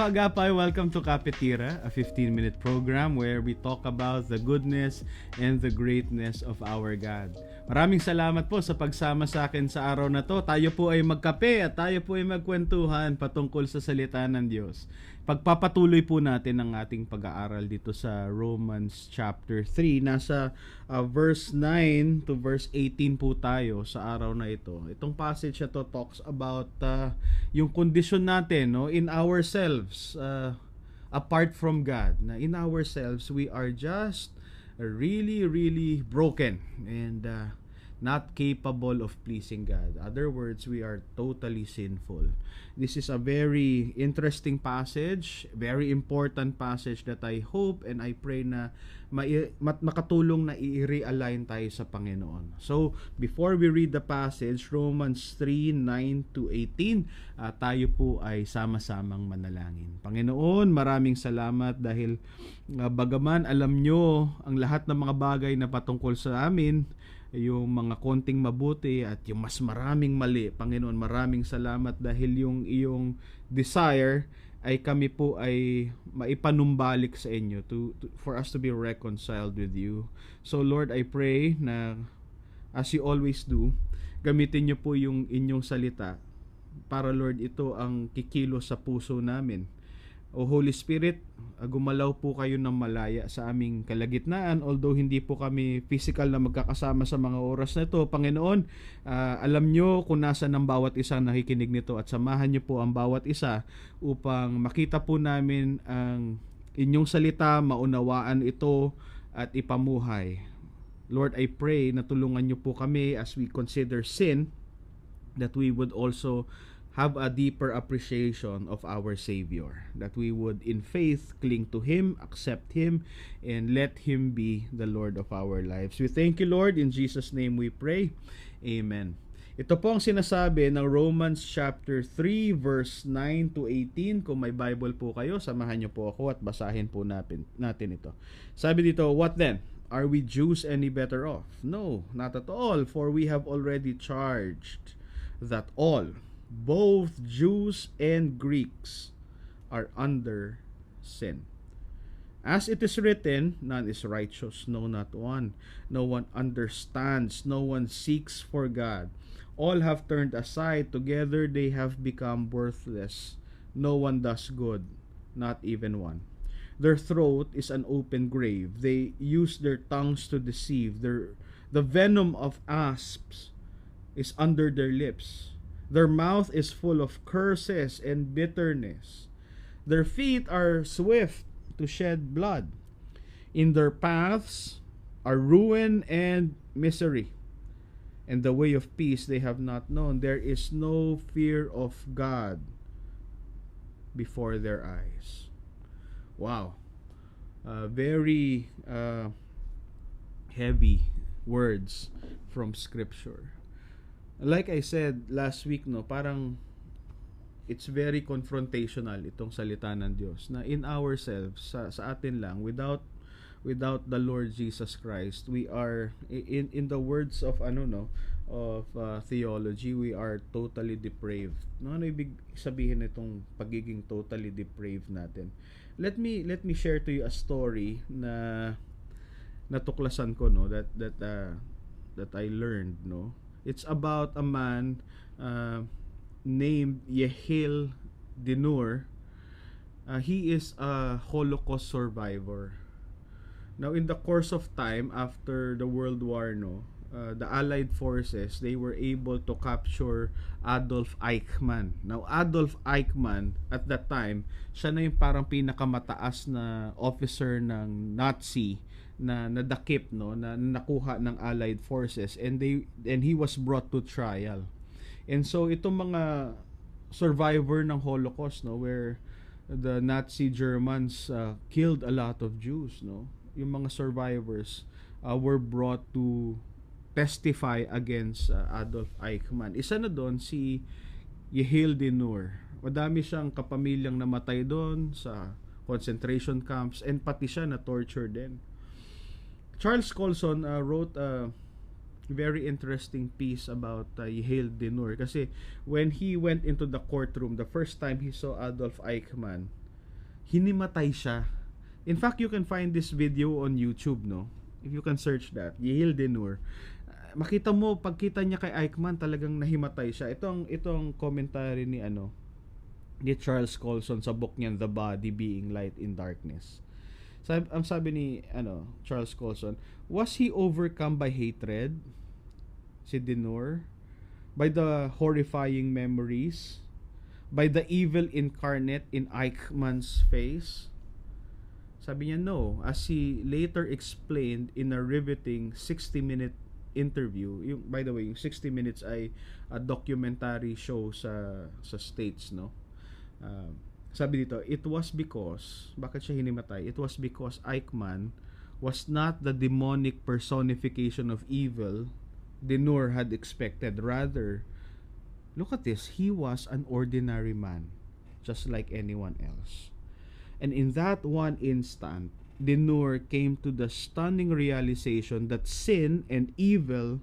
Kaagapay. Welcome to Kapitira, a 15-minute program where we talk about the goodness and the greatness of our God. Maraming salamat po sa pagsama sa akin sa araw na to. Tayo po ay magkape at tayo po ay magkwentuhan patungkol sa salita ng Diyos. Pagpapatuloy po natin ang ating pag-aaral dito sa Romans chapter 3. Nasa uh, verse 9 to verse 18 po tayo sa araw na ito. Itong passage na to talks about uh, yung kondisyon natin no, in ourselves uh, apart from God. Na in ourselves we are just really really broken and uh, not capable of pleasing God. Other words, we are totally sinful. This is a very interesting passage, very important passage that I hope and I pray na makatulong na i-realign tayo sa Panginoon. So, before we read the passage, Romans 3, 9 to 18, uh, tayo po ay sama-samang manalangin. Panginoon, maraming salamat dahil uh, bagaman alam nyo ang lahat ng mga bagay na patungkol sa amin, yung mga konting mabuti at yung mas maraming mali. Panginoon, maraming salamat dahil yung iyong desire ay kami po ay maipanumbalik sa inyo to, to for us to be reconciled with you. So Lord, I pray na as you always do, gamitin niyo po yung inyong salita para Lord ito ang kikilo sa puso namin o Holy Spirit, uh, gumalaw po kayo ng malaya sa aming kalagitnaan although hindi po kami physical na magkakasama sa mga oras na ito. Panginoon, uh, alam nyo kung nasa ng bawat isang nakikinig nito at samahan nyo po ang bawat isa upang makita po namin ang inyong salita, maunawaan ito at ipamuhay. Lord, I pray na tulungan nyo po kami as we consider sin that we would also have a deeper appreciation of our Savior. That we would, in faith, cling to Him, accept Him, and let Him be the Lord of our lives. We thank you, Lord. In Jesus' name we pray. Amen. Ito po ang sinasabi ng Romans chapter 3 verse 9 to 18. Kung may Bible po kayo, samahan niyo po ako at basahin po natin, natin ito. Sabi dito, What then? Are we Jews any better off? No, not at all, for we have already charged that all both Jews and Greeks are under sin. As it is written, none is righteous, no, not one. No one understands, no one seeks for God. All have turned aside, together they have become worthless. No one does good, not even one. Their throat is an open grave. They use their tongues to deceive. Their, the venom of asps is under their lips Their mouth is full of curses and bitterness. Their feet are swift to shed blood. In their paths are ruin and misery. And the way of peace they have not known. There is no fear of God before their eyes. Wow. Uh, very uh, heavy words from Scripture like I said last week no, parang it's very confrontational itong salita ng Diyos na in ourselves sa, sa atin lang without without the Lord Jesus Christ we are in in the words of ano no of uh, theology we are totally depraved. No ano ibig sabihin nitong pagiging totally depraved natin? Let me let me share to you a story na natuklasan ko no that that uh, that I learned no It's about a man uh, named Yehil Dinur. Uh, he is a Holocaust survivor. Now, in the course of time after the World War, no, uh, the Allied forces they were able to capture Adolf Eichmann. Now, Adolf Eichmann at that time, siya na yung parang pinakamataas na officer ng Nazi na nadakip no? Na nakuha ng allied forces and they and he was brought to trial. And so itong mga survivor ng Holocaust no? Where the Nazi Germans uh, killed a lot of Jews no? Yung mga survivors uh, were brought to testify against uh, Adolf Eichmann. Isa na doon si Yehil Dinur madami siyang kapamilyang namatay doon sa concentration camps and pati siya na torture din Charles Colson uh, wrote a, very interesting piece about uh, Yehel Denur kasi when he went into the courtroom the first time he saw Adolf Eichmann hinimatay siya. In fact you can find this video on YouTube no? If you can search that Yehel Denur uh, makita mo pagkita niya kay Eichmann talagang nahimatay siya. Itong itong commentary ni ano ni Charles Colson sa book niyan The Body Being Light in Darkness sabi, ang sabi ni ano Charles Colson was he overcome by hatred? Si Denur by the horrifying memories? By the evil incarnate in Eichmann's face? Sabi niya no. As he later explained in a riveting 60 minute interview yung by the way yung 60 minutes ay a documentary show sa sa states no? Uh, sabi dito it was because bakit siya hinimatay it was because Eichmann was not the demonic personification of evil Denur had expected. Rather, look at this, he was an ordinary man, just like anyone else. And in that one instant, Denur came to the stunning realization that sin and evil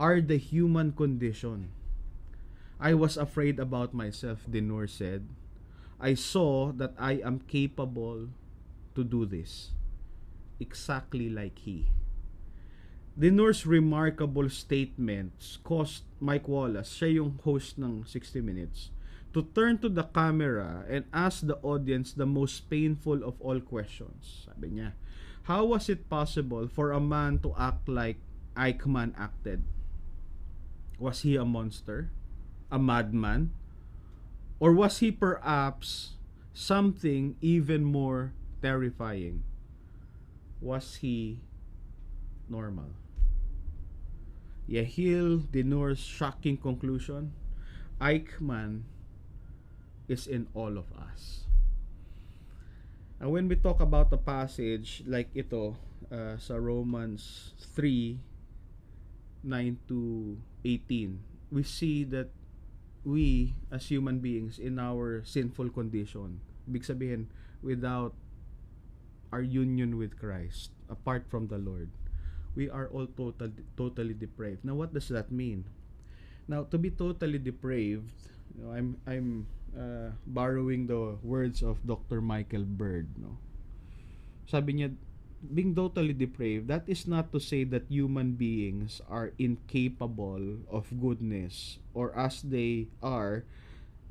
are the human condition. I was afraid about myself, Denur said. I saw that I am capable to do this, exactly like he. Denur's remarkable statements caused Mike Wallace, siya yung host ng 60 Minutes, to turn to the camera and ask the audience the most painful of all questions. Sabi niya, how was it possible for a man to act like Eichmann acted? Was he a monster? A madman? Or was he perhaps something even more terrifying? Was he normal? Yahil Dinur's shocking conclusion, Eichmann is in all of us. And when we talk about a passage like ito uh, sa Romans 3 9 to 18, we see that we as human beings in our sinful condition, big sabihin, without our union with Christ, apart from the Lord, we are all total, totally depraved. Now, what does that mean? Now, to be totally depraved, you know, I'm I'm uh, borrowing the words of Dr. Michael Bird. No, sabi niya, being totally depraved, that is not to say that human beings are incapable of goodness or as they are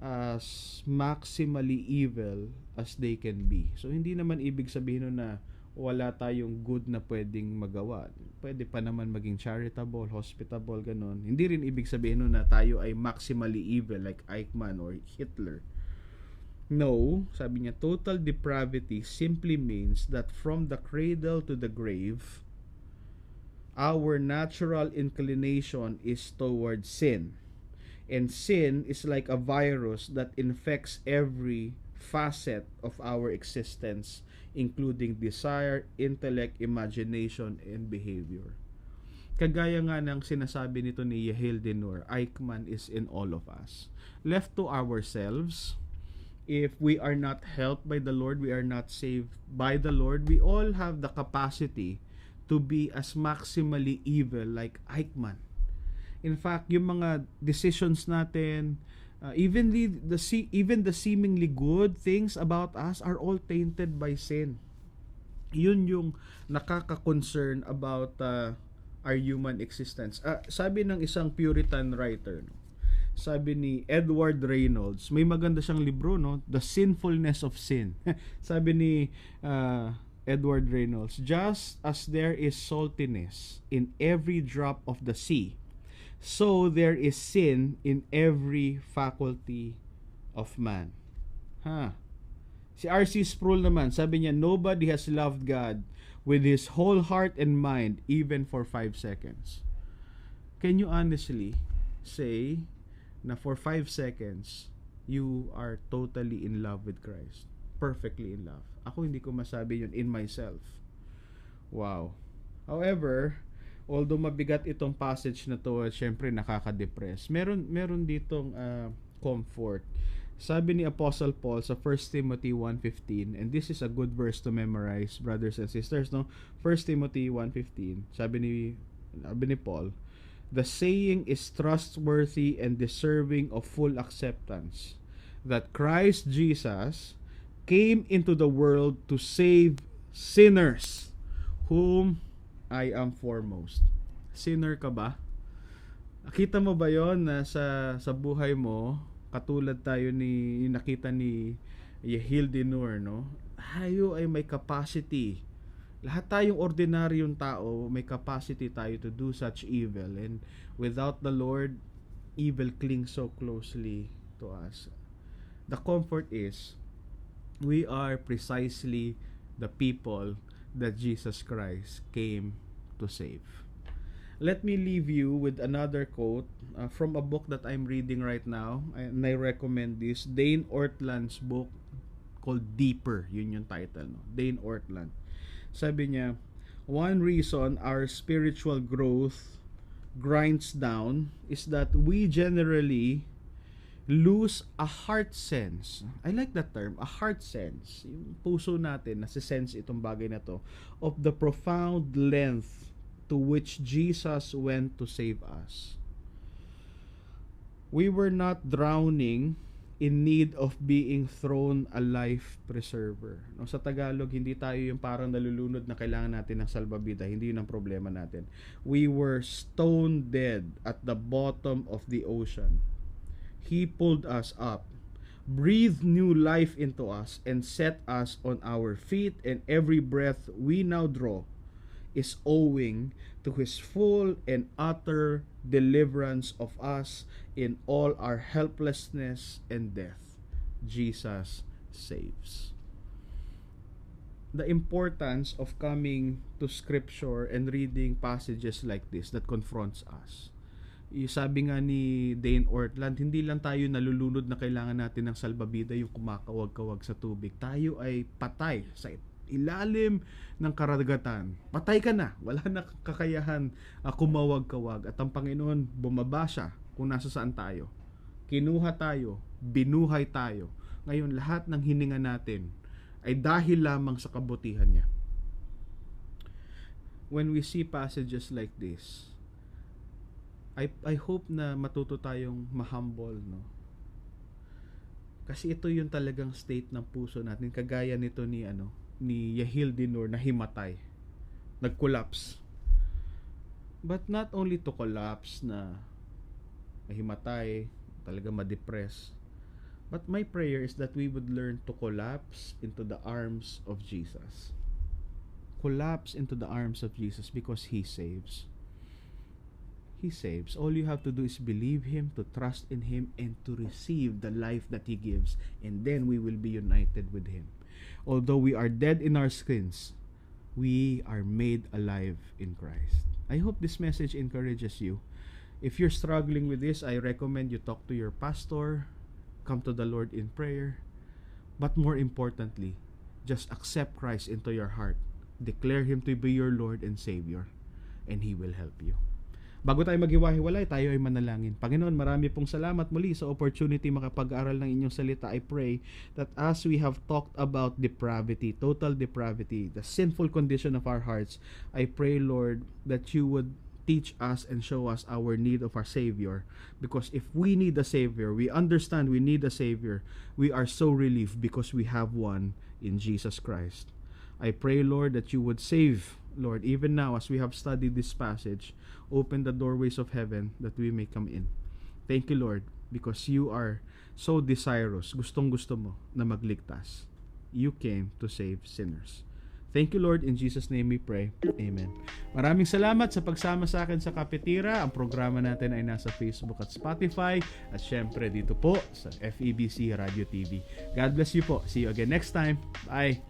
as maximally evil as they can be. So hindi naman ibig sabihin nun na wala tayong good na pwedeng magawa. Pwede pa naman maging charitable, hospitable, ganun. Hindi rin ibig sabihin nun na tayo ay maximally evil like Eichmann or Hitler. No, sabi niya, total depravity simply means that from the cradle to the grave, our natural inclination is towards sin. And sin is like a virus that infects every facet of our existence, including desire, intellect, imagination, and behavior. Kagaya nga ng sinasabi nito ni Yahel Denur, Eichmann is in all of us. Left to ourselves, if we are not helped by the Lord, we are not saved by the Lord, we all have the capacity to be as maximally evil like Eichmann. In fact, yung mga decisions natin, uh, even the, the even the seemingly good things about us are all tainted by sin. Yun yung nakaka-concern about uh, our human existence. Uh, sabi ng isang Puritan writer, no? Sabi ni Edward Reynolds, may maganda siyang libro, no? The Sinfulness of Sin. sabi ni uh, Edward Reynolds, just as there is saltiness in every drop of the sea, So there is sin in every faculty of man. Ha. Si R.C. Sproul naman, sabi niya, nobody has loved God with his whole heart and mind even for 5 seconds. Can you honestly say na for 5 seconds you are totally in love with Christ? Perfectly in love. Ako hindi ko masabi yun in myself. Wow. However, although mabigat itong passage na to, syempre nakaka-depress. Meron meron ditong uh, comfort. Sabi ni Apostle Paul sa 1 Timothy 1:15, and this is a good verse to memorize, brothers and sisters, no? 1 Timothy 1:15. Sabi ni sabi ni Paul, the saying is trustworthy and deserving of full acceptance that Christ Jesus came into the world to save sinners whom I am foremost. Sinner ka ba? Nakita mo ba yon na sa sa buhay mo katulad tayo ni nakita ni Yehildinur no? Tayo ay may capacity. Lahat tayong ordinaryong tao, may capacity tayo to do such evil and without the Lord, evil clings so closely to us. The comfort is we are precisely the people that Jesus Christ came to save. Let me leave you with another quote uh, from a book that I'm reading right now, and I recommend this Dane Ortland's book called Deeper. Yun yung title, no? Dane Ortland. Sabi niya, one reason our spiritual growth grinds down is that we generally lose a heart sense. I like that term, a heart sense. Yung puso natin, nasi-sense itong bagay na to, of the profound length to which Jesus went to save us. We were not drowning in need of being thrown a life preserver. No, sa Tagalog, hindi tayo yung parang nalulunod na kailangan natin ng salbabida. Hindi yun ang problema natin. We were stone dead at the bottom of the ocean. He pulled us up, breathed new life into us, and set us on our feet, and every breath we now draw is owing to His full and utter deliverance of us in all our helplessness and death. Jesus saves. The importance of coming to Scripture and reading passages like this that confronts us. Sabi nga ni Dane Ortland, hindi lang tayo nalulunod na kailangan natin ng salbabida yung kumakawag-kawag sa tubig. Tayo ay patay sa ilalim ng karagatan. Patay ka na. Wala na kakayahan uh, kumawag-kawag. At ang Panginoon, bumaba siya kung nasa saan tayo. Kinuha tayo. Binuhay tayo. Ngayon, lahat ng hininga natin ay dahil lamang sa kabutihan niya. When we see passages like this, I, I hope na matuto tayong mahumble, no? Kasi ito yung talagang state ng puso natin. Kagaya nito ni, ano, ni Yahil Dinur na himatay. Nag-collapse. But not only to collapse na mahimatay, talaga ma-depress. But my prayer is that we would learn to collapse into the arms of Jesus. Collapse into the arms of Jesus because He saves. He saves. All you have to do is believe Him, to trust in Him, and to receive the life that He gives. And then we will be united with Him. Although we are dead in our sins, we are made alive in Christ. I hope this message encourages you. If you're struggling with this, I recommend you talk to your pastor, come to the Lord in prayer. But more importantly, just accept Christ into your heart. Declare Him to be your Lord and Savior, and He will help you. Bago tayo maghiwa-hiwalay, tayo ay manalangin. Panginoon, marami pong salamat muli sa opportunity makapag-aral ng inyong salita. I pray that as we have talked about depravity, total depravity, the sinful condition of our hearts, I pray, Lord, that you would teach us and show us our need of our Savior. Because if we need a Savior, we understand we need a Savior, we are so relieved because we have one in Jesus Christ. I pray, Lord, that you would save, Lord, even now as we have studied this passage, open the doorways of heaven that we may come in. Thank you, Lord, because you are so desirous, gustong gusto mo na magligtas. You came to save sinners. Thank you, Lord. In Jesus' name we pray. Amen. Maraming salamat sa pagsama sa akin sa Kapitira. Ang programa natin ay nasa Facebook at Spotify. At syempre dito po sa FEBC Radio TV. God bless you po. See you again next time. Bye.